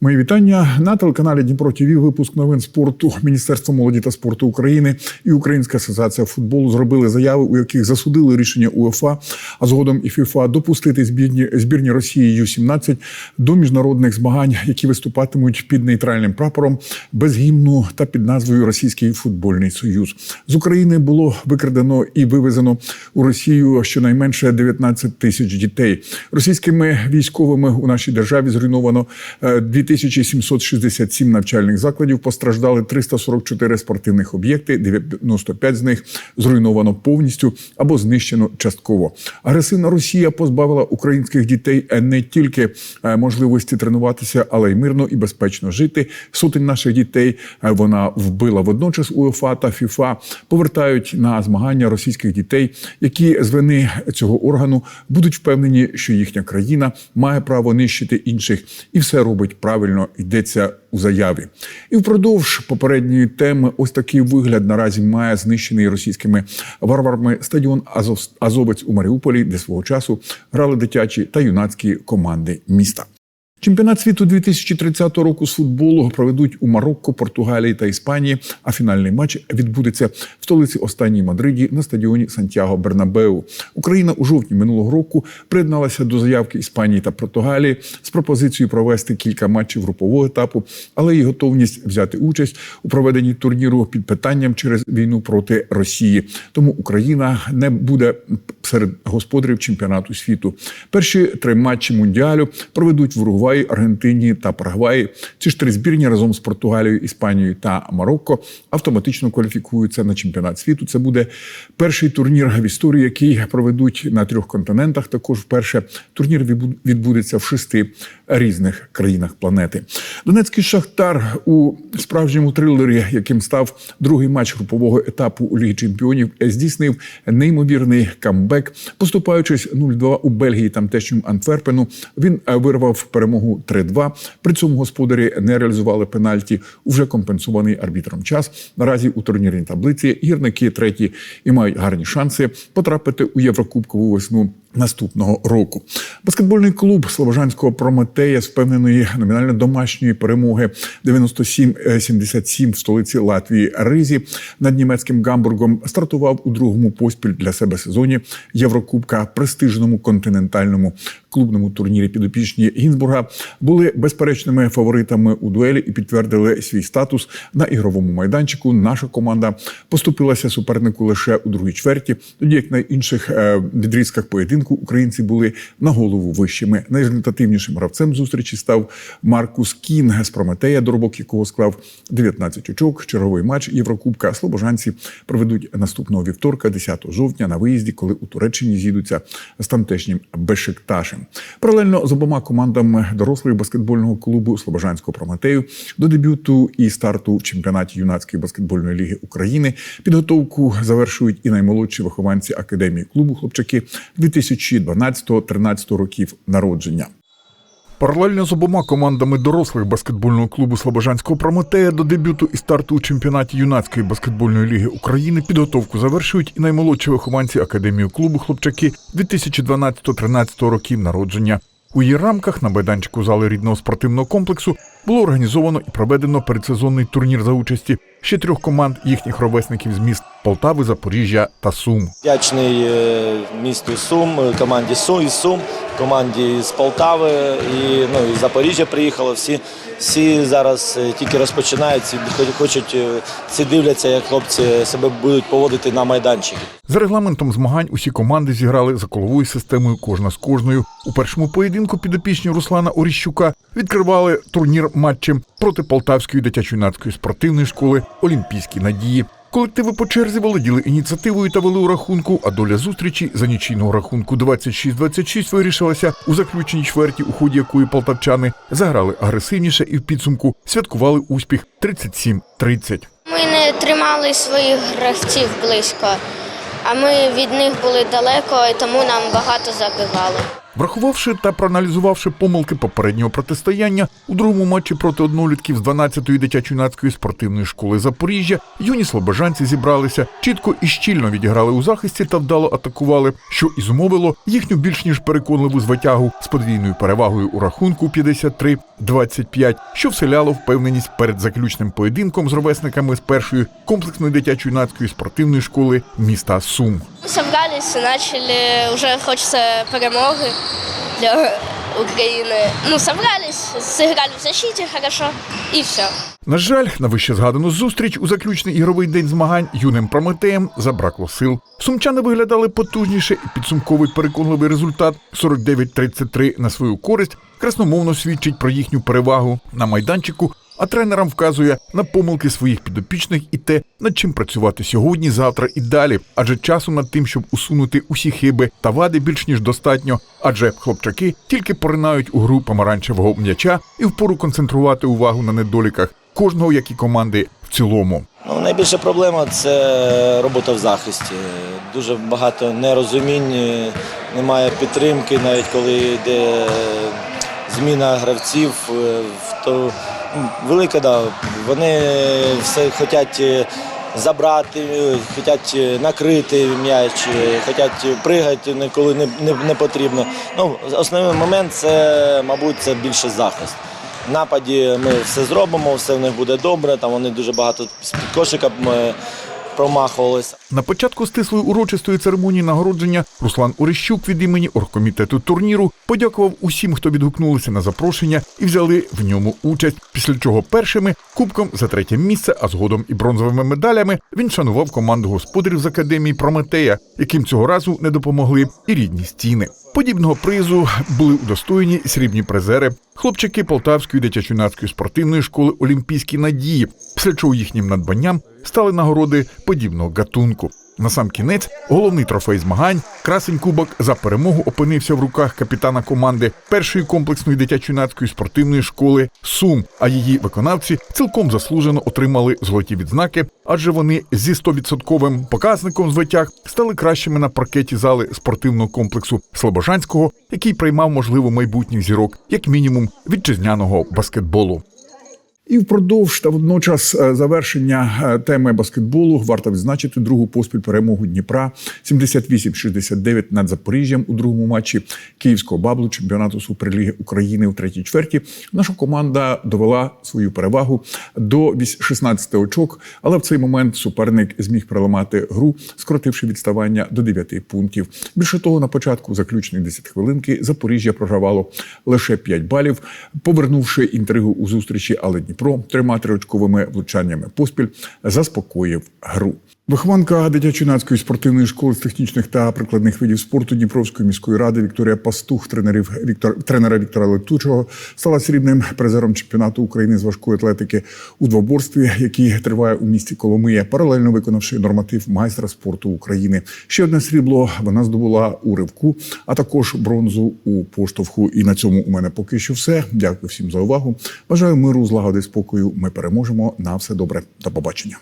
Мої вітання на телеканалі Дніпро ТВ. Випуск новин спорту. Міністерство молоді та спорту України і Українська асоціація футболу зробили заяви, у яких засудили рішення УЄФА, а згодом і ФІФА допустити збірні збірні Росії Ю-17 до міжнародних змагань, які виступатимуть під нейтральним прапором без гімну та під назвою Російський футбольний союз. З України було викрадено і вивезено у Росію щонайменше 19 тисяч дітей. Російськими військовими у нашій державі зруйновано е, 2767 навчальних закладів. Постраждали 344 спортивних об'єкти. 95 з них зруйновано повністю або знищено частково. Агресивна Росія позбавила українських дітей е, не тільки е, можливості тренуватися, але й мирно і безпечно жити. Сотень наших дітей е, вона вбила. Водночас УЄФА та ФІФА повертають на змагання російських дітей, які з вини цього органу будуть впевнені, що їхня країна має право нищити інших, і все робить правильно йдеться у заяві. І впродовж попередньої теми ось такий вигляд наразі має знищений російськими варварами стадіон Азов... Азовець у Маріуполі, де свого часу грали дитячі та юнацькі команди міста. Чемпіонат світу 2030 року з футболу проведуть у Марокко, Португалії та Іспанії. А фінальний матч відбудеться в столиці останній Мадриді на стадіоні Сантьяго Бернабеу. Україна у жовтні минулого року приєдналася до заявки Іспанії та Португалії з пропозицією провести кілька матчів групового етапу, але її готовність взяти участь у проведенні турніру під питанням через війну проти Росії. Тому Україна не буде серед господарів чемпіонату світу. Перші три матчі мундіалю проведуть в Уругваї, Аргентині та Парагваї. Ці ж три збірні разом з Португалією, Іспанією та Марокко автоматично кваліфікуються на чемпіонат світу. Це буде перший турнір в історії, який проведуть на трьох континентах. Також вперше турнір відбудеться в шести різних країнах планети. Донецький шахтар у справжньому трилері, яким став другий матч групового етапу у Лігі Чемпіонів, здійснив неймовірний камбек, поступаючись 0-2 у Бельгії тамтешньому Антверпену. Він е, вирвав перемогу 3-2. При цьому господарі не реалізували пенальті у вже компенсований арбітром час. Наразі у турнірній таблиці гірники треті і мають гарні шанси потрапити у Єврокубкову весну. Наступного року баскетбольний клуб Слобожанського Прометея з впевненої номінально домашньої перемоги 97-77 в столиці Латвії Ризі над німецьким Гамбургом стартував у другому поспіль для себе сезоні Єврокубка престижному континентальному клубному турнірі підопічні Гінзбурга були безперечними фаворитами у дуелі і підтвердили свій статус на ігровому майданчику. Наша команда поступилася супернику лише у другій чверті, тоді як на інших е, відрізках поєдинку українці були на голову вищими. Найрезультативнішим гравцем зустрічі став Маркус Кін з Прометея, доробок якого склав 19 очок. Черговий матч Єврокубка слобожанці проведуть наступного вівторка, 10 жовтня, на виїзді, коли у Туреччині з'їдуться з тамтешнім Бешикташем. Паралельно з обома командами дорослих баскетбольного клубу Слобожанського Прометею до дебюту і старту в чемпіонаті юнацької баскетбольної ліги України підготовку завершують і наймолодші вихованці академії клубу хлопчаки 2012-13 років народження. Паралельно з обома командами дорослих баскетбольного клубу Слобожанського Прометея до дебюту і старту у чемпіонаті юнацької баскетбольної ліги України підготовку завершують і наймолодші вихованці академії клубу хлопчаки 2012-13 років народження. У її рамках на майданчику зали рідного спортивного комплексу було організовано і проведено передсезонний турнір за участі ще трьох команд їхніх ровесників з міст Полтави, Запоріжжя та Сум. Вдячний е, місту Сум, е, команді Сум із Сум, команді з Полтави і ну і Запоріжжя приїхало. Всі, всі зараз е, тільки розпочинають, хочуть, всі дивляться, як хлопці себе будуть поводити на майданчику. За регламентом змагань усі команди зіграли за коловою системою кожна з кожною. У першому поєдинку підопічні Руслана Оріщука відкривали турнір матчем проти Полтавської дитячо-юнацької спортивної школи Олімпійські надії. Колективи по черзі володіли ініціативою та вели у рахунку, а доля зустрічі за нічийного рахунку 26-26 вирішилася у заключній чверті, у ході якої полтавчани заграли агресивніше і в підсумку святкували успіх 37-30. Ми не тримали своїх гравців близько, а ми від них були далеко, і тому нам багато забивали. Врахувавши та проаналізувавши помилки попереднього протистояння у другому матчі проти однолітків з 12-ї дитячо-юнацької спортивної школи Запоріжжя, юні слобожанці зібралися, чітко і щільно відіграли у захисті та вдало атакували, що і зумовило їхню більш ніж переконливу звитягу з подвійною перевагою у рахунку 53-25, що вселяло впевненість перед заключним поєдинком з ровесниками з першої комплексної дитячо-юнацької спортивної школи міста Сум. Собрались и начали, уже перемоги для Украины. Ну, собрались, сыграли в защите хорошо и все. На жаль, на вище згадану зустріч у заключний ігровий день змагань юним прометеєм забракло сил. Сумчани виглядали потужніше, і підсумковий переконливий результат 49-33 на свою користь красномовно свідчить про їхню перевагу на майданчику. А тренерам вказує на помилки своїх підопічних і те, над чим працювати сьогодні, завтра і далі. Адже часу над тим, щоб усунути усі хиби та вади більш ніж достатньо. Адже хлопчаки тільки поринають у гру помаранчевого м'яча і впору концентрувати увагу на недоліках кожного, як і команди в цілому. Ну, найбільша проблема це робота в захисті. Дуже багато нерозумінь, немає підтримки, навіть коли йде зміна гравців. е, То велика, да, вони все хочуть е, забрати, е, хочуть е, накрити м'яч, хочуть пригати, коли не, не, не потрібно. Ну, основний момент це, мабуть, це більше захист. В нападі ми все зробимо, все в них буде добре. Там вони дуже багато з-під кошика промахувалися. На початку стислої урочистої церемонії нагородження Руслан Орещук від імені оргкомітету турніру подякував усім, хто відгукнулися на запрошення і взяли в ньому участь. Після чого першими кубком за третє місце, а згодом і бронзовими медалями він шанував команду господарів з академії Прометея, яким цього разу не допомогли і рідні стіни. Подібного призу були удостоєні срібні призери, хлопчики Полтавської дитячо-юнацької спортивної школи Олімпійські надії, після чого їхнім надбанням стали нагороди подібного гатунку. На сам кінець головний трофей змагань красень кубок за перемогу опинився в руках капітана команди першої комплексної дитячо-юнацької спортивної школи Сум. А її виконавці цілком заслужено отримали золоті відзнаки, адже вони зі 100% показником звитяг стали кращими на паркеті зали спортивного комплексу Слобожанського, який приймав можливо майбутніх зірок, як мінімум вітчизняного баскетболу. І впродовж та водночас е, завершення е, теми баскетболу варто відзначити другу поспіль перемогу Дніпра 78-69 над Запоріжжям у другому матчі Київського баблу чемпіонату Суперліги України у третій чверті. Наша команда довела свою перевагу до 16 очок, але в цей момент суперник зміг переламати гру, скоротивши відставання до 9 пунктів. Більше того, на початку заключної 10 хвилинки Запоріжжя програвало лише 5 балів, повернувши інтригу у зустрічі, але Дніпро трьома триочковими влучаннями поспіль заспокоїв гру. Вихованка дитячо-юнацької спортивної школи з технічних та прикладних видів спорту Дніпровської міської ради Вікторія Пастух, тренерів Віктор тренера Віктора Летучого, стала срібним призером чемпіонату України з важкої атлетики у двоборстві, який триває у місті Коломия, паралельно виконавши норматив майстра спорту України. Ще одне срібло вона здобула у ривку, а також бронзу у поштовху. І на цьому у мене поки що все. Дякую всім за увагу. Бажаю миру, злагоди, спокою. Ми переможемо. На все добре. До побачення.